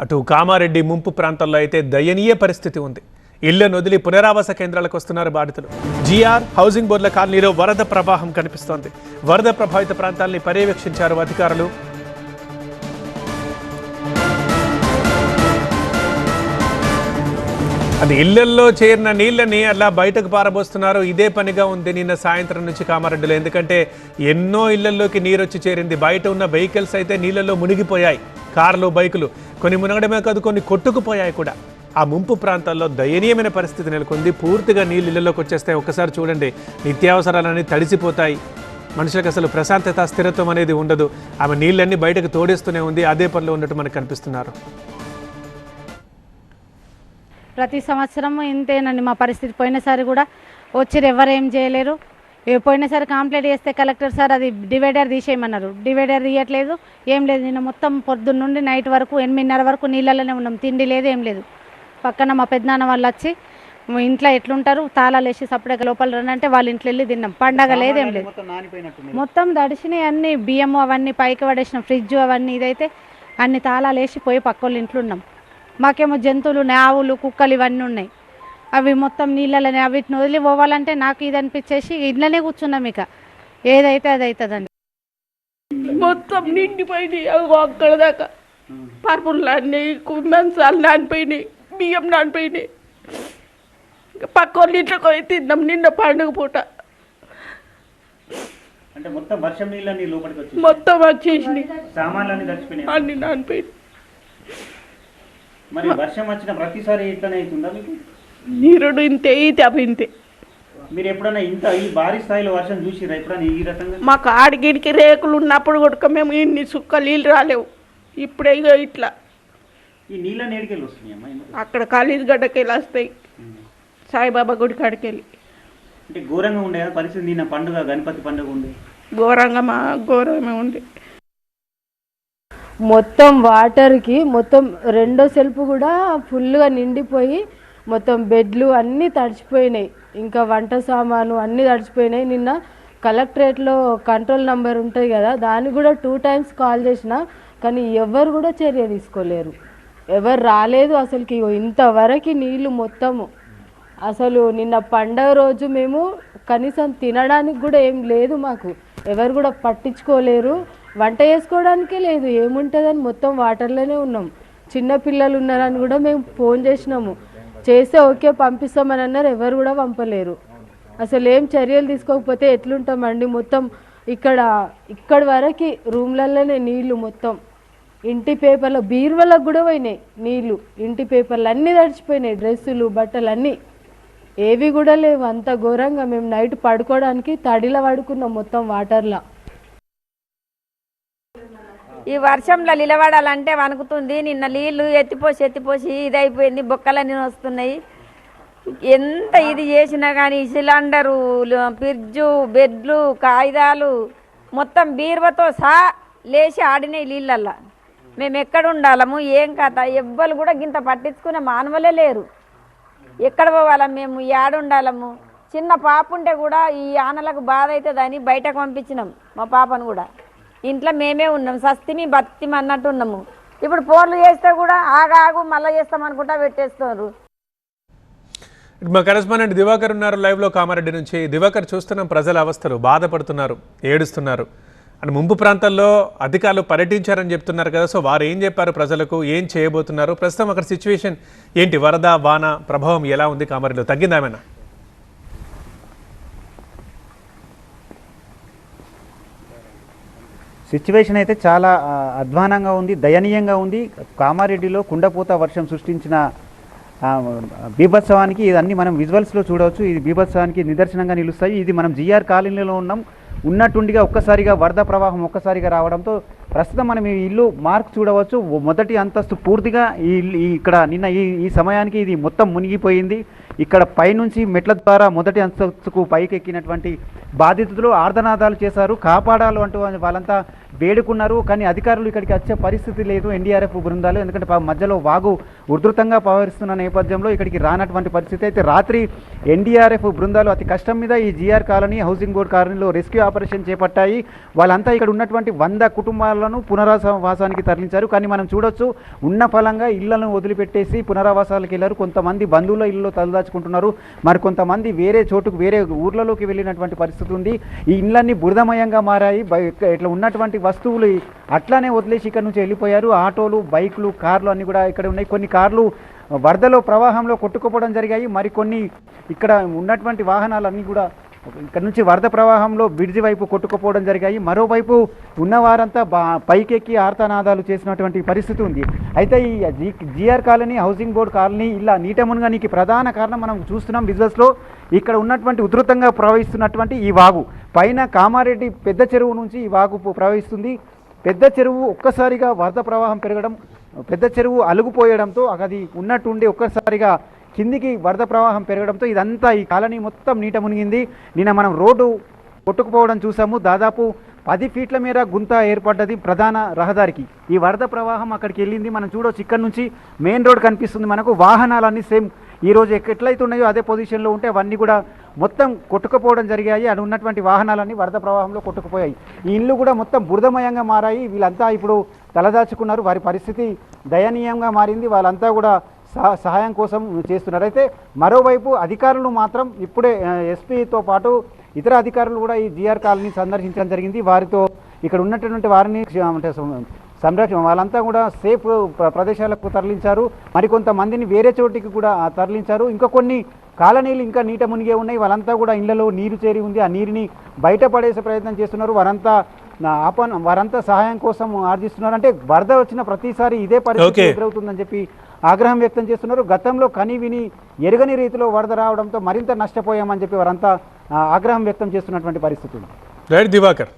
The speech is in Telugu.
అటు కామారెడ్డి ముంపు ప్రాంతాల్లో అయితే దయనీయ పరిస్థితి ఉంది. ఇళ్ళను వదిలి పునరావాస కేంద్రాలకు వస్తున్నారు బాధితులు. జీఆర్ హౌసింగ్ బోర్డుల కాలనీలో వరద ప్రవాహం కనిపిస్తోంది. వరద ప్రభావిత ప్రాంతాల్ని పర్యవేక్షించారు అధికారులు. అది ఇళ్ళల్లో చేరిన నీళ్ళని అలా బయటకు పారబోస్తున్నారు. ఇదే పనిగా ఉంది నిన్న సాయంత్రం నుంచి కామారెడ్డిలో. ఎందుకంటే ఎన్నో ఇళ్ళల్లోకి నీరు వచ్చి చేరింది. బయట ఉన్న వెహికల్స్ అయితే నీళ్ళల్లో మునిగిపోయాయి. కార్లు బైకులు కొన్ని మునగడమే కాదు కొన్ని కొట్టుకుపోయాయి కూడా. ఆ ముంపు ప్రాంతాల్లో దయనీయమైన పరిస్థితి నెలకొంది. పూర్తిగా నీళ్ళు ఇళ్ళలోకి వచ్చేస్తే ఒక్కసారి చూడండి. నిత్యావసరాలన్నీ తడిసిపోతాయి. మనుషులకు అసలు ప్రశాంతత స్థిరత్వం అనేది ఉండదు. ఆమె నీళ్ళన్నీ బయటకు తోడేస్తూనే ఉంది. అదే పనిలో ఉన్నట్టు మనకు కనిపిస్తున్నారు. ప్రతి సంవత్సరం ఇంతేనండి మా పరిస్థితి. పోయినసారి కూడా వచ్చి ఎవరు ఏం చేయలేరు. పోయినసారి కంప్లైంట్ చేస్తే కలెక్టర్ సార్ అది డివైడర్ తీసేయమన్నారు. డివైడర్ తీయట్లేదు ఏం లేదు. నిన్న మొత్తం పొద్దున్న నుండి నైట్ వరకు ఎనిమిదిన్నర వరకు నీళ్ళలోనే ఉన్నాం. తిండి లేదు ఏం లేదు. పక్కన మా పెద్దనాన్న వాళ్ళు వచ్చి "మీ ఇంట్లో ఎట్లుంటారు? తాళాలు వేసి సపరేట్గా లోపల రండి అంటే వాళ్ళ ఇంట్లో వెళ్ళి తిన్నాం. పండగ లేదు ఏం లేదు. మొత్తం దడిచినాయి అన్ని. బియ్యము అవన్నీ పైకి పడేసిన. ఫ్రిడ్జ్ అవన్నీ ఇదైతే అన్ని తాళాలు వేసి పోయి పక్కోళ్ళ ఇంట్లో ఉన్నాం. మాకేమో జంతువులు ఉన్నాయి, ఆవులు కుక్కలు ఇవన్నీ ఉన్నాయి. అవి మొత్తం నీళ్ళలోనే వీటిని వదిలి పోవాలంటే నాకు ఇది అనిపించేసి ఇంట్లోనే కూర్చున్నాం ఇక. ఏదైతే అది అవుతుందండి మొత్తం నిండిపోయినాయి. అక్కడ దాకా. పరుపులు అన్నీ మంచాలు నానిపోయినాయి బియ్యం నానిపోయినాయి. పక్క వాళ్ళ ఇంట్లోకి పోయి తిన్నాం నిన్న పండుగ పూట. అంటే మొత్తం వర్షం నీళ్ళని లోపలికి వచ్చి మొత్తం వచ్చేసినాయి. సామాన్లన్నీ తడిచిపోయినాయి. అన్ని నానిపోయినాయి. మరి వర్షం వచ్చిన ప్రతిసారి ఇట్లనే అవుతుందా మీకు? నీరుడు ఇంతే ఇది అవి ఇంతే. మీరు ఎప్పుడైనా ఇంత ఈ భారీ స్థాయిలో వర్షం చూసిరా ఎప్పుడైనా ఈ రకంగా? మాకు ఆడిగిడికి రేకులు ఉన్నప్పుడు కూడా మేము ఇన్ని సుక్క నీళ్ళు రాలేవు. ఇప్పుడే ఇగో ఇట్లా. ఈ నీళ్ళ నేడికెళ్ళి వస్తున్నాయి ఎందుకు? అక్కడ ఖాళీది గడ్డకి వెళ్ళి వస్తాయి సాయిబాబా గుడి కాడికి వెళ్ళి అంటే ఘోరంగా ఉండే కదా పరిస్థితి నిన్న పండుగ గణపతి పండుగ ఉండే. ఘోరంగా మా ఘోరమే ఉంది మొత్తం వాటర్కి మొత్తం రెండో సెల్ఫ్ కూడా ఫుల్గా నిండిపోయి మొత్తం బెడ్లు అన్నీ తడిచిపోయినాయి. ఇంకా వంట సామాను అన్నీ తడిచిపోయినాయి. నిన్న కలెక్టరేట్లో కంట్రోల్ నెంబర్ ఉంటుంది కదా దానికి కూడా టూ టైమ్స్ కాల్ చేసిన కానీ ఎవరు కూడా చర్య తీసుకోలేరు. ఎవరు రాలేదు అసలుకి. ఇంతవరకు నీళ్ళు మొత్తము అసలు నిన్న పండగ రోజు మేము కనీసం తినడానికి కూడా ఏం లేదు మాకు. ఎవరు కూడా పట్టించుకోలేరు. వంట చేసుకోవడానికే లేదు ఏముంటుందని మొత్తం వాటర్లోనే ఉన్నాం. చిన్న పిల్లలు ఉన్నారని కూడా మేము ఫోన్ చేసినాము. చేస్తే ఓకే పంపిస్తామని అన్నారు ఎవరు కూడా పంపలేరు. అసలు ఏం చర్యలు తీసుకోకపోతే ఎట్లుంటామండి? మొత్తం ఇక్కడ ఇక్కడి వరకు రూమ్లలోనే నీళ్ళు మొత్తం. ఇంటి పేపర్లు బీరువలకు కూడా పోయినాయి నీళ్ళు. ఇంటి పేపర్లు అన్నీ తడిచిపోయినాయి డ్రెస్సులు బట్టలు అన్నీ ఏవి కూడా లేవు. అంత ఘోరంగా మేము నైట్ పడుకోవడానికి తడిలో పడుకున్నాం మొత్తం వాటర్లో. ఈ వర్షంలో నిలబడాలంటే వణుకుతుంది. నిన్న నీళ్ళు ఎత్తిపోసి ఎత్తిపోసి ఇదైపోయింది. బొక్కలన్నీ వస్తున్నాయి. ఎంత ఇది చేసినా కానీ సిలిండరు ఫ్రిడ్జు బెడ్లు కాగితాలు మొత్తం బీరువతో సహా లేచి ఆడినాయి నీళ్ళల్లో. మేము ఎక్కడ ఉండాలము? ఏం కథ? ఎవ్వరు కూడా గింత పట్టించుకునే మానవులే లేరు. ఎక్కడ పోవాలా మేము? ఏడుండాలము చిన్న పాప ఉంటే కూడా ఈ ఆనలకు బాధ అవుతుందని బయటకు పంపించినాం మా పాపను కూడా. ఇంట్లో మేమే ఉన్నాం సస్తిమి బతిమి అన్నట్టు ఉన్నాము. ఇప్పుడు ఫోన్లు చేస్తే కూడా ఆగాగు మళ్ళీ చేస్తాం అనుకుంటా పెట్టేస్తున్నారు. మా కరెస్పాండెంట్ దివాకర్ ఉన్నారు లైవ్లో కామారెడ్డి నుంచి. దివాకర్ చూస్తున్నాం ప్రజల అవస్థలు బాధపడుతున్నారు ఏడుస్తున్నారు. అండ్ ముంపు ప్రాంతాల్లో అధికారులు పర్యటించారని చెప్తున్నారు కదా సో వారు ఏం చెప్పారు ప్రజలకు ఏం చేయబోతున్నారు? ప్రస్తుతం అక్కడ సిచ్యువేషన్ ఏంటి? వరద వాన ప్రభావం ఎలా ఉంది కామారెడ్డిలో? తగ్గిందామేనా సిచ్యువేషన్ అయితే చాలా అధ్వానంగా ఉంది దయనీయంగా ఉంది. కామారెడ్డిలో కుండపోత వర్షం సృష్టించిన బీభత్సవానికి ఇదన్నీ మనం విజువల్స్లో చూడవచ్చు. ఇది బీభత్సవానికి నిదర్శనంగా నిలుస్తాయి. ఇది మనం జిఆర్ కాలనీలో ఉన్నాం. ఉన్నట్టుండిగా ఒక్కసారిగా వరద ప్రవాహం ఒక్కసారిగా రావడంతో ప్రస్తుతం మనం ఈ ఇల్లు మార్క్ చూడవచ్చు. మొదటి అంతస్తు పూర్తిగా ఈ ఇల్లు- ఈ ఇక్కడ నిన్న ఈ ఈ సమయానికి ఇది మొత్తం మునిగిపోయింది. ఇక్కడ పైనుంచి మెట్ల ద్వారా మొదటి అంతస్తుకు పైకి ఎక్కినటువంటి బాధితులు ఆర్ధనాదాలు చేశారు. కాపాడాలు అంటూ వాళ్ళంతా వేడుకున్నారు కానీ అధికారులు ఇక్కడికి వచ్చే పరిస్థితి లేదు ఎన్డీఆర్ఎఫ్ బృందాలు. ఎందుకంటే మధ్యలో వాగు ఉధృతంగా పవరిస్తున్న నేపథ్యంలో ఇక్కడికి రానటువంటి పరిస్థితి అయితే రాత్రి ఎన్డీఆర్ఎఫ్ బృందాలు అతి కష్టం మీద ఈ జీఆర్ కాలనీ హౌసింగ్ బోర్డ్ కాలనీలో రెస్క్యూ ఆపరేషన్ చేపట్టాయి. వాళ్ళంతా ఇక్కడ ఉన్నటువంటి వంద కుటుంబాలను పునరావాసానికి తరలించారు. కానీ మనం చూడొచ్చు ఉన్న ఫలంగా ఇళ్ళను వదిలిపెట్టేసి పునరావాసాలకు వెళ్ళారు. కొంతమంది బంధువుల ఇళ్ళలో తలదాచుకుంటున్నారు. మరి కొంతమంది వేరే చోటుకు వేరే ఊర్లలోకి వెళ్ళినటువంటి పరిస్థితి ఉంది. ఈ ఇళ్ళన్నీ బురదమయంగా మారాయి. ఇట్లా ఉన్నటువంటి వస్తువులు అట్లానే వదిలేసి ఇక్కడ నుంచి వెళ్ళిపోయారు. ఆటోలు బైకులు కార్లు అన్నీ కూడా ఇక్కడ ఉన్నాయి. కొన్ని కార్లు వరదలో ప్రవాహంలో కొట్టుకుపోవడం జరిగాయి. మరికొన్ని ఇక్కడ ఉన్నటువంటి వాహనాలన్నీ కూడా ఇక్కడ నుంచి వరద ప్రవాహంలో బ్రిడ్జి వైపు కొట్టుకుపోవడం జరిగాయి. మరోవైపు ఉన్నవారంతా బా పైకెక్కి ఆర్తనాదాలు చేసినటువంటి పరిస్థితి ఉంది. అయితే ఈ G GR colony housing board colony ఇలా నీటమునగానికి ప్రధాన కారణం మనం చూస్తున్నాం. బిజినెస్లో ఇక్కడ ఉన్నటువంటి ఉధృతంగా ప్రవహిస్తున్నటువంటి ఈ వాగు. పైన కామారెడ్డి పెద్ద చెరువు నుంచి ఈ వాగు ప్రవహిస్తుంది. పెద్ద చెరువు ఒక్కసారిగా వరద ప్రవాహం పెరగడం పెద్ద చెరువు అలుగుపోయడంతో అది ఉన్నట్టుండి ఒక్కసారిగా కిందికి వరద ప్రవాహం పెరగడంతో ఇదంతా ఈ కాలనీ మొత్తం నీట మునిగింది. నిన్న మనం రోడ్డు కొట్టుకుపోవడం చూసాము. దాదాపు పది ఫీట్ల మేర గుంత ఏర్పడ్డది ప్రధాన రహదారికి. ఈ వరద ప్రవాహం అక్కడికి వెళ్ళింది. మనం చూడొచ్చు ఇక్కడ నుంచి మెయిన్ రోడ్ కనిపిస్తుంది మనకు. వాహనాలన్నీ సేమ్ ఈ రోజు ఎట్లయితే ఉన్నాయో అదే పొజిషన్లో ఉంటే అవన్నీ కూడా మొత్తం కొట్టుకుపోవడం జరిగాయి. అని ఉన్నటువంటి వాహనాలన్నీ వరద ప్రవాహంలో కొట్టుకుపోయాయి. ఈ ఇల్లు కూడా మొత్తం బురదమయంగా మారాయి. వీళ్ళంతా ఇప్పుడు తలదాచుకున్నారు. వారి పరిస్థితి దయనీయంగా మారింది. వాళ్ళంతా కూడా సహాయం కోసం చేస్తున్నారు. అయితే మరోవైపు అధికారులు మాత్రం ఇప్పుడే ఎస్పీతో పాటు ఇతర అధికారులు కూడా ఈ జిఆర్ కాలనీ సందర్శించడం జరిగింది. వారితో ఇక్కడ ఉన్నటువంటి వారిని అంటే సంరక్షణ వాళ్ళంతా కూడా సేఫ్ ప్రదేశాలకు తరలించారు. మరికొంతమందిని వేరే చోటికి కూడా తరలించారు. ఇంకా కొన్ని కాలనీలు ఇంకా నీట మునిగే ఉన్నాయి. వాళ్ళంతా కూడా ఇళ్ళలో నీరు చేరి ఉంది. ఆ నీరుని బయటపడేసే ప్రయత్నం చేస్తున్నారు. వారంతా ఆపన్ వారంతా సహాయం కోసం ఆర్జిస్తున్నారు. అంటే వరద వచ్చిన ప్రతిసారి ఇదే పరిస్థితి. ఎదురవుతుందని చెప్పి ఆగ్రహం వ్యక్తం చేస్తున్నారు. గతంలో కని విని ఎరగని రీతిలో వరద రావడంతో మరింత నష్టపోయామని చెప్పి వారంతా ఆగ్రహం వ్యక్తం చేస్తున్నటువంటి పరిస్థితి ఉంది. రైట్ దివాకర్.